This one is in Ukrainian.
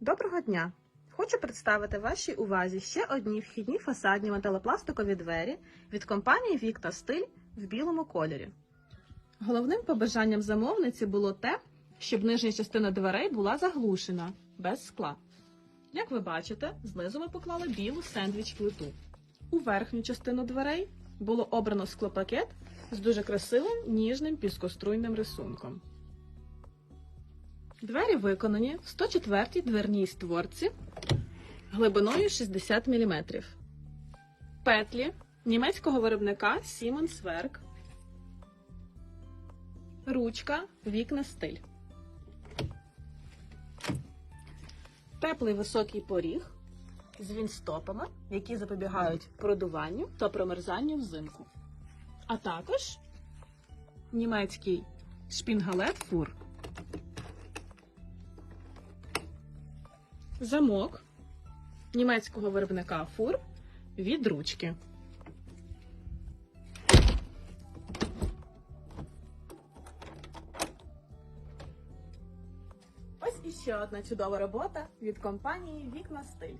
Доброго дня! Хочу представити вашій увазі ще одні вхідні фасадні металопластикові двері від компанії Вікта Стиль в білому кольорі. Головним побажанням замовниці було те, щоб нижня частина дверей була заглушена, без скла. Як ви бачите, знизу ми поклали білу сендвіч плиту. У верхню частину дверей було обрано склопакет з дуже красивим ніжним піскоструйним рисунком. Двері виконані в 104-й дверній створці глибиною 60 мм. Петлі німецького виробника Siemens Werk. Ручка вікна стиль. Теплий високий поріг з вінстопами, які запобігають продуванню та промерзанню взимку. А також німецький шпінгалет фур. Замок німецького виробника фур від ручки. Ось іще одна чудова робота від компанії Вікна Стиль.